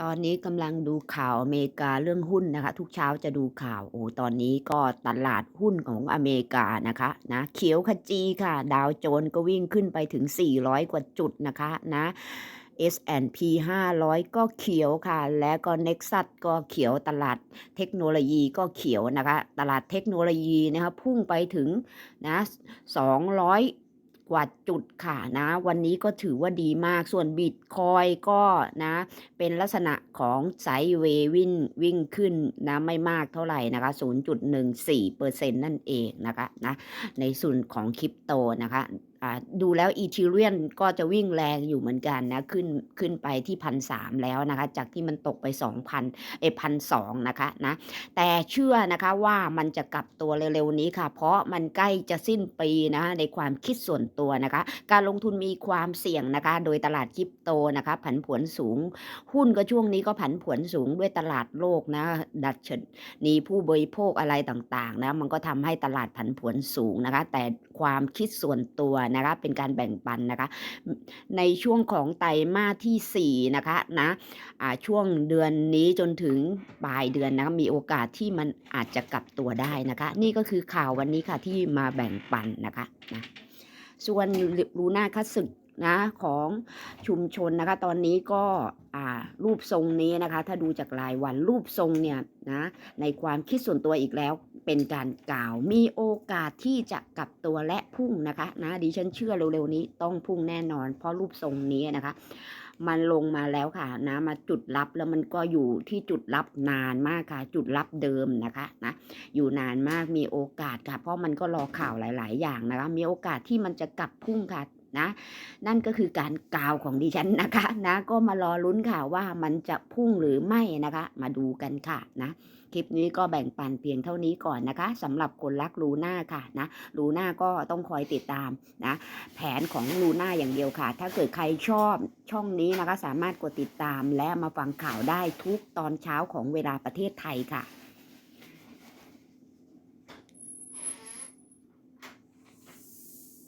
ตอนนี้กำลังดูข่าวอเมริกาเรื่องหุ้นนะคะ ทุกเช้าจะดูข่าวโอ้ตอนนี้ก็ตลาดหุ้นของอเมริกานะคะนะเขียวขจีค่ะ ดาวโจนส์ก็วิ่งขึ้นไปถึง 400 กว่าจุดนะคะนะ S&P 500 ก็เขียวค่ะ และก็ Nexus ก็เขียวตลาดเทคโนโลยีก็เขียวนะคะ ตลาดเทคโนโลยีนะคะพุ่งไปถึงนะ200 กว่าจุดค่ะนะ วันนี้ก็ถือว่าดีมากส่วนบิตคอยก็นะ เป็นลักษณะของไซเววิ่งวิ่งขึ้นนะไม่มากเท่าไหร่นะคะ 0.14%นั่นเองนะคะนะในส่วนของคริปโตนะคะ ดูแล้วอีทีเรียนก็จะวิ่งแรงอยู่เหมือนกันนะ ขึ้นขึ้นไปที่พันสามแล้วนะคะ จากที่มันตกไป2,000เอพันสองนะคะนะ แต่เชื่อนะคะว่ามันจะกลับตัวเร็วๆนี้ค่ะ เพราะมันใกล้จะสิ้นปีนะคะในความคิดส่วนตัวนะคะ การลงทุนมีความเสี่ยงนะคะ โดยตลาดคริปโตนะคะ ผันผวนสูง หุ้นก็ช่วงนี้ก็ผันผวนสูงด้วยตลาดโลกนะ ดัชนีผู้บริโภคอะไรต่างๆนะ มันก็ทำให้ตลาดผันผวนสูงนะคะ แต่ความคิดส่วนตัวนะคะเป็นการแบ่งปันนะคะ ในช่วงของไตรมาสที่4นะคะนะอ่าช่วงเดือนนี้จนถึงปลายเดือนนะคะมีโอกาสที่มันอาจจะกลับตัวได้นะคะ นี่ก็คือข่าววันนี้ค่ะที่มาแบ่งปันนะคะนะส่วนลูน่าคัสึกนะของชุมชนนะคะ ตอนนี้ก็รูปทรงนี้นะคะ ถ้าดูจากรายวันรูปทรงเนี่ยนะในความคิดส่วนตัวอีกแล้ว เป็นการกล่าวมีโอกาสที่จะกลับตัวและพุ่งนะคะนะดิฉันเชื่อเร็วๆนี้ต้องพุ่งแน่นอน เพราะรูปทรงนี้นะคะ มันลงมาแล้วค่ะนะมาจุดรับแล้วมันก็อยู่ที่จุดรับนานมากค่ะ จุดรับเดิมนะคะนะอยู่นานมากมีโอกาสค่ะ เพราะมันก็รอข่าวหลาย ๆ อย่างนะคะ มีโอกาสที่มันจะกลับพุ่งค่ะ นะ นั่นก็คือการกล่าวของดิฉันนะคะนะ ก็มารอลุ้นข่าวว่ามันจะพุ่งหรือไม่นะคะ มาดูกันค่ะนะคลิปนี้ก็แบ่งปันเพียงเท่านี้ก่อนนะคะสำหรับคนรักลูน่าค่ะนะลูน่าก็ต้องคอยติดตามนะแผนของลูน่าอย่างเดียวค่ะ ถ้าเกิดใครชอบช่องนี้นะคะ สามารถกดติดตามและมาฟังข่าวได้ทุกตอนเช้าของเวลาประเทศไทยค่ะ